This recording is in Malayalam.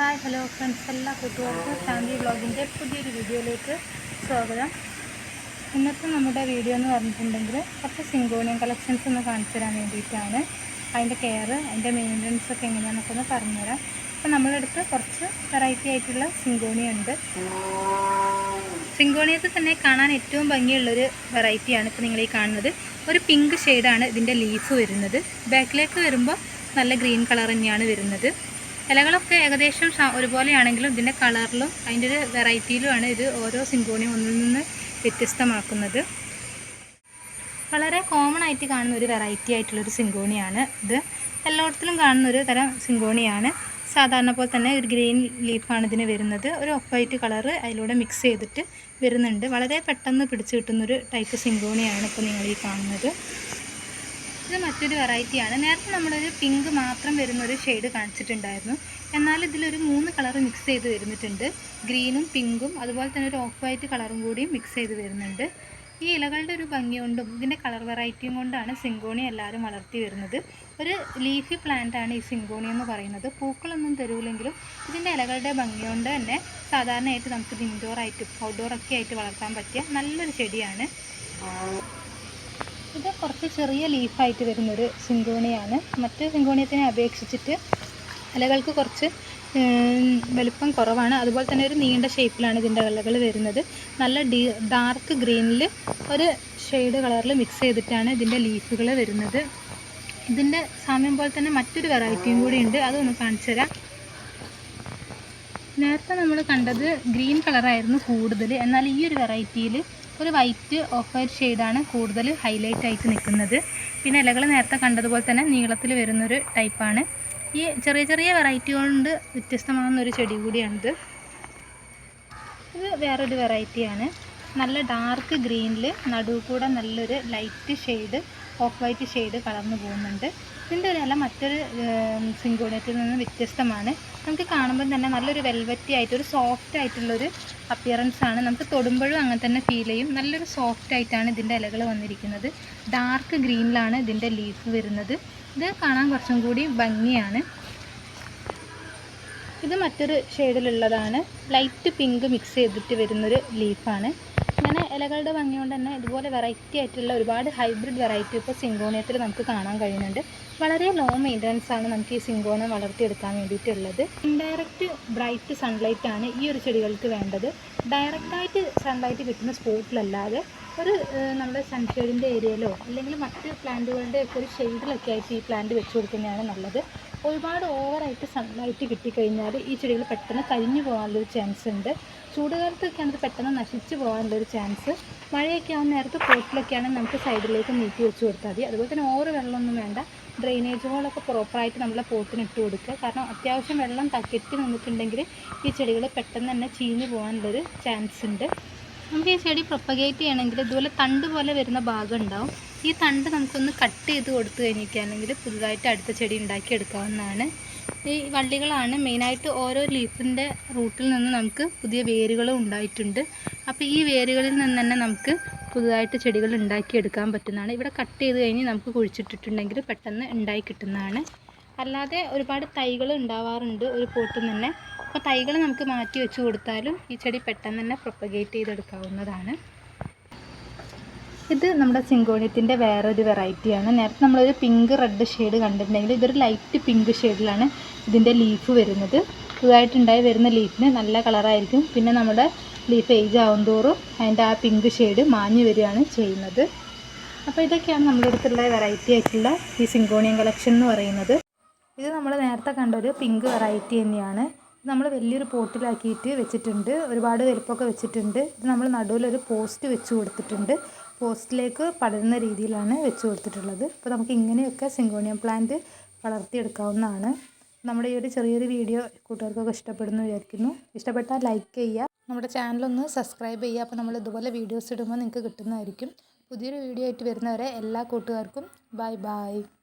Hi hello friends. എല്ലാ കൂട്ടുകാർക്കും ഫാമിലി വ്ളോഗിന്റെ പുതിയൊരു വീഡിയോയിലേക്ക് സ്വാഗതം. ഇന്നത്തെ നമ്മുടെ വീഡിയോ എന്ന് പറഞ്ഞിട്ടുണ്ടെങ്കിൽ കുറച്ച് സിങ്കോണിയം കളക്ഷൻസ് ഒന്ന് കാണിച്ചു തരാൻ വേണ്ടിയിട്ടാണ്. അതിന്റെ കെയർ അതിന്റെ മെയിന്റനൻസ് ഒക്കെ എങ്ങനെയാണെന്നൊക്കെ ഒന്ന് പറഞ്ഞുതരാം. അപ്പോൾ നമ്മളെടുത്ത് കുറച്ച് വെറൈറ്റി ആയിട്ടുള്ള സിങ്കോണി ഉണ്ട്. സിങ്കോണിയത്തിൽ തന്നെ കാണാൻ ഏറ്റവും ഭംഗിയുള്ളൊരു വെറൈറ്റിയാണ് ഇപ്പോൾ നിങ്ങൾ ഈ കാണുന്നത്. ഒരു പിങ്ക് ഷെയ്ഡാണ് ഇതിന്റെ ലീഫ് വരുന്നത്. ബാക്കിലേക്ക് വരുമ്പോൾ നല്ല ഗ്രീൻ കളർ തന്നെയാണ് വരുന്നത്. ഇലകളൊക്കെ ഏകദേശം ഒരുപോലെയാണെങ്കിലും ഇതിന്റെ കളറിലും അതിന്റെ ഒരു വെറൈറ്റിയിലുമാണ് ഇത് ഓരോ സിങ്കോണിയും ഒന്നിൽ നിന്ന് വ്യത്യസ്തമാക്കുന്നത്. വളരെ കോമൺ ആയിട്ട് കാണുന്ന ഒരു വെറൈറ്റി ആയിട്ടുള്ളൊരു സിങ്കോണിയാണ് ഇത്. എല്ലായിടത്തിലും കാണുന്ന ഒരു തരം സിങ്കോണിയാണ്. സാധാരണ പോലെ തന്നെ ഒരു ഗ്രീൻ ലീഫാണ് ഇതിന് വരുന്നത്. ഒരു ഓഫ് വൈറ്റ് കളറ് അതിലൂടെ മിക്സ് ചെയ്തിട്ട് വരുന്നുണ്ട്. വളരെ പെട്ടെന്ന് പിടിച്ചു കിട്ടുന്നൊരു ടൈപ്പ് സിങ്കോണിയാണ് ഇപ്പോൾ നിങ്ങൾ ഈ കാണുന്നത്. ഇത് മറ്റൊരു വെറൈറ്റിയാണ് നേരത്തെ നമ്മളൊരു പിങ്ക് മാത്രം വരുന്ന ഒരു ഷെയ്ഡ് കാണിച്ചിട്ടുണ്ടായിരുന്നു. എന്നാൽ ഇതിലൊരു മൂന്ന് കളർ മിക്സ് ചെയ്ത് വരുന്നിട്ടുണ്ട്. ഗ്രീനും പിങ്കും അതുപോലെ തന്നെ ഒരു ഓഫ് വൈറ്റ് കളറും കൂടിയും മിക്സ് ചെയ്ത് വരുന്നുണ്ട്. ഈ ഇലകളുടെ ഒരു ഭംഗി കൊണ്ടും ഇതിന്റെ കളർ വെറൈറ്റിയും കൊണ്ടാണ് സിങ്കോണി എല്ലാവരും വളർത്തി വരുന്നത്. ഒരു ലീഫി പ്ലാന്റ് ആണ് ഈ സിങ്കോണി എന്ന് പറയുന്നത്. പൂക്കളൊന്നും തരൂലെങ്കിലും ഇതിന്റെ ഇലകളുടെ ഭംഗി കൊണ്ട് തന്നെ സാധാരണയായിട്ട് നമുക്ക് ഇൻഡോറായിട്ടും ഒക്കെ ആയിട്ട് വളർത്താൻ പറ്റിയ നല്ലൊരു ചെടിയാണ്. ഇത് കുറച്ച് ചെറിയ ലീഫായിട്ട് വരുന്നൊരു സിങ്കോണിയാണ്. മറ്റ് സിങ്കോണിയത്തിനെ അപേക്ഷിച്ചിട്ട് ഇലകൾക്ക് കുറച്ച് വലുപ്പം കുറവാണ്. അതുപോലെ തന്നെ ഒരു നീണ്ട ഷേപ്പിലാണ് ഇതിന്റെ ഇലകൾ വരുന്നത്. നല്ല ഡീ ഡാർക്ക് ഗ്രീനിൽ ഒരു ഷെയ്ഡ് കളറിൽ മിക്സ് ചെയ്തിട്ടാണ് ഇതിന്റെ ലീഫുകൾ വരുന്നത്. ഇതിന്റെ സാമ്യം പോലെ തന്നെ മറ്റൊരു വെറൈറ്റിയും കൂടി ഉണ്ട്. അതൊന്ന് കാണിച്ചു തരാം. നേരത്തെ നമ്മൾ കണ്ടത് ഗ്രീൻ കളറായിരുന്നു കൂടുതൽ എന്നാൽ ഈ ഒരു വെറൈറ്റിയിൽ ഒരു വൈറ്റ് ഓഫ് വൈറ്റ് ഷെയ്ഡാണ് കൂടുതൽ ഹൈലൈറ്റ് ആയിട്ട് നിൽക്കുന്നത്. പിന്നെ ഇലകൾ നേരത്തെ കണ്ടതുപോലെ തന്നെ നീളത്തിൽ വരുന്നൊരു ടൈപ്പാണ് ഈ ചെറിയ ചെറിയ വെറൈറ്റി കൊണ്ട് വ്യത്യസ്തമാകുന്ന ഒരു ചെടി കൂടിയാണിത്. ഇത് വേറൊരു വെറൈറ്റിയാണ് നല്ല ഡാർക്ക് ഗ്രീനിൽ നടുവ് കൂടെ നല്ലൊരു light shade of white shade കളർന്നു പോകുന്നുണ്ട്. ഇതിന്റെ ഒരു ഇല മറ്റൊരു സിങ്കോണിയത്തിൽ നിന്ന് വ്യത്യസ്തമാണ്. നമുക്ക് കാണുമ്പോൾ തന്നെ നല്ലൊരു വെൽവറ്റി ആയിട്ട് ഒരു സോഫ്റ്റ് ആയിട്ടുള്ളൊരു അപ്പിയറൻസ് ആണ്. നമുക്ക് തൊടുമ്പോഴും അങ്ങനെ തന്നെ ഫീൽ ചെയ്യും. നല്ലൊരു സോഫ്റ്റ് ആയിട്ടാണ് ഇതിന്റെ ഇലകൾ വന്നിരിക്കുന്നത്. ഡാർക്ക് ഗ്രീനിലാണ് ഇതിന്റെ ലീഫ് വരുന്നത്. ഇത് കാണാൻ കുറച്ചും കൂടി ഭംഗിയാണ്. ഇത് മറ്റൊരു ഷെയ്ഡിലുള്ളതാണ് ലൈറ്റ് പിങ്ക് മിക്സ് ചെയ്തിട്ട് വരുന്നൊരു ലീഫാണ് ഇലകളുടെ ഭംഗി കൊണ്ട് തന്നെ ഇതുപോലെ വെറൈറ്റി ആയിട്ടുള്ള ഒരുപാട് ഹൈബ്രിഡ് വെറൈറ്റി ഇപ്പോൾ സിങ്കോണിയത്തിൽ നമുക്ക് കാണാൻ കഴിയുന്നുണ്ട്. വളരെ ലോ മെയിന്റനൻസ് ആണ് നമുക്ക് ഈ സിങ്കോണ വളർത്തിയെടുക്കാൻ വേണ്ടിയിട്ടുള്ളത്. ഇൻഡയറക്റ്റ് ബ്രൈറ്റ് സൺലൈറ്റ് ആണ് ഈ ഒരു ചെടികൾക്ക് വേണ്ടത്. ഡയറക്റ്റായിട്ട് സൺലൈറ്റ് കിട്ടുന്ന സ്പോട്ടിലല്ലാതെ ഒരു നമ്മുടെ സൺഷെയ്ഡിന്റെ ഏരിയയിലോ അല്ലെങ്കിൽ മറ്റ് പ്ലാന്റുകളുടെ ഒക്കെ ഒരു ഷെയ്ഡിലൊക്കെ ആയിട്ട് ഈ പ്ലാന്റ് വെച്ച് കൊടുക്കുന്നതാണ് നല്ലത്. ഒരുപാട് ഓവറായിട്ട് സൺലൈറ്റ് കിട്ടിക്കഴിഞ്ഞാൽ ഈ ചെടികൾ പെട്ടെന്ന് കരിഞ്ഞു പോകാനുള്ളൊരു ചാൻസ് ഉണ്ട്. ചൂടുകാലത്തൊക്കെയാണ് ഇത് പെട്ടെന്ന് നശിച്ചു പോകാനുള്ളൊരു ചാൻസ് മഴയൊക്കെ ആവുന്ന നേരത്ത് പോട്ടിലൊക്കെയാണെങ്കിൽ നമുക്ക് സൈഡിലേക്ക് നീക്കി വെച്ച് കൊടുത്താൽ മതി. അതുപോലെ തന്നെ ഓവർ വെള്ളമൊന്നും വേണ്ട. ഡ്രെയിനേജ് ഹോളൊക്കെ പ്രോപ്പറായിട്ട് നമ്മളെ പോട്ടിന് ഇട്ട് കൊടുക്കുക. കാരണം അത്യാവശ്യം വെള്ളം തക്കെത്തി നിന്നിട്ടുണ്ടെങ്കിൽ ഈ ചെടികൾ പെട്ടെന്ന് തന്നെ ചീഞ്ഞു പോകാനുള്ളൊരു ചാൻസ് ഉണ്ട്. നമുക്ക് ഈ ചെടി പ്രൊപ്പഗേറ്റ് ചെയ്യണമെങ്കിൽ ഇതുപോലെ തണ്ട് പോലെ വരുന്ന ഭാഗം ഉണ്ടാവും. ഈ തണ്ട് നമുക്കൊന്ന് കട്ട് ചെയ്ത് കൊടുത്തു കഴിഞ്ഞിരിക്കുകയാണെങ്കിൽ പുതുതായിട്ട് അടുത്ത ചെടി ഉണ്ടാക്കി എടുക്കാവുന്നതാണ്. ഈ വള്ളികളാണ് മെയിനായിട്ട് ഓരോ ലീഫിന്റെ റൂട്ടിൽ നിന്ന് നമുക്ക് പുതിയ വേരുകൾ ഉണ്ടായിട്ടുണ്ട്. അപ്പോൾ ഈ വേരുകളിൽ നിന്ന് തന്നെ നമുക്ക് പുതുതായിട്ട് ചെടികൾ ഉണ്ടാക്കിയെടുക്കാൻ പറ്റുന്നതാണ്. ഇവിടെ കട്ട് ചെയ്ത് കഴിഞ്ഞ് നമുക്ക് കുഴിച്ചിട്ടിട്ടുണ്ടെങ്കിൽ പെട്ടെന്ന് ഉണ്ടായി കിട്ടുന്നതാണ്. അല്ലാതെ ഒരുപാട് തൈകൾ ഉണ്ടാവാറുണ്ട് ഒരു പോട്ടിൽ തന്നെ അപ്പോൾ തൈകൾ നമുക്ക് മാറ്റി വെച്ച് കൊടുത്താലും ഈ ചെടി പെട്ടെന്ന് തന്നെ പ്രൊപ്പഗേറ്റ് ചെയ്തെടുക്കാവുന്നതാണ്. ഇത് നമ്മുടെ സിങ്കോണിയത്തിന്റെ വേറൊരു വെറൈറ്റിയാണ്. നേരത്തെ നമ്മളൊരു പിങ്ക് റെഡ് ഷെയ്ഡ് കണ്ടിട്ടുണ്ടെങ്കിൽ ഇതൊരു ലൈറ്റ് പിങ്ക് ഷെയ്ഡിലാണ് ഇതിന്റെ ലീഫ് വരുന്നത്. പുതുതായിട്ടുണ്ടായി വരുന്ന ലീഫിന് നല്ല കളറായിരിക്കും. പിന്നെ നമ്മുടെ ലീഫ് ഏജ് ആവും തോറും അതിന്റെ ആ പിങ്ക് ഷെയ്ഡ് മാഞ്ഞു വരികയാണ് ചെയ്യുന്നത്. അപ്പോൾ ഇതൊക്കെയാണ് നമ്മുടെ അടുത്തുള്ള വെറൈറ്റി ആയിട്ടുള്ള ഈ സിങ്കോണിയം കളക്ഷൻ എന്ന് പറയുന്നത്. ഇത് നമ്മൾ നേരത്തെ കണ്ട ഒരു പിങ്ക് വെറൈറ്റി തന്നെയാണ്. നമ്മൾ വലിയൊരു പോട്ടിലാക്കിയിട്ട് വെച്ചിട്ടുണ്ട്. ഒരുപാട് വലുപ്പമൊക്കെ വെച്ചിട്ടുണ്ട്. ഇത് നമ്മൾ നടുവിലൊരു പോസ്റ്റ് വെച്ച് കൊടുത്തിട്ടുണ്ട്. പോസ്റ്റിലേക്ക് പടരുന്ന രീതിയിലാണ് വെച്ച് കൊടുത്തിട്ടുള്ളത്. അപ്പോൾ നമുക്ക് ഇങ്ങനെയൊക്കെ സിങ്കോണിയം പ്ലാന്റ് വളർത്തിയെടുക്കാവുന്നതാണ്. നമ്മുടെ ഈ ഒരു ചെറിയൊരു വീഡിയോ കൂട്ടുകാർക്കൊക്കെ ഇഷ്ടപ്പെടുന്നു വിചാരിക്കുന്നു. ഇഷ്ടപ്പെട്ടാൽ ലൈക്ക് ചെയ്യുക. നമ്മുടെ ചാനലൊന്ന് സബ്സ്ക്രൈബ് ചെയ്യുക. അപ്പോൾ നമ്മൾ ഇതുപോലെ വീഡിയോസ് ഇടുമ്പോൾ നിങ്ങൾക്ക് കിട്ടുന്നതായിരിക്കും. പുതിയൊരു വീഡിയോ ആയിട്ട് വരുന്നവരെ എല്ലാ കൂട്ടുകാർക്കും ബൈ ബൈ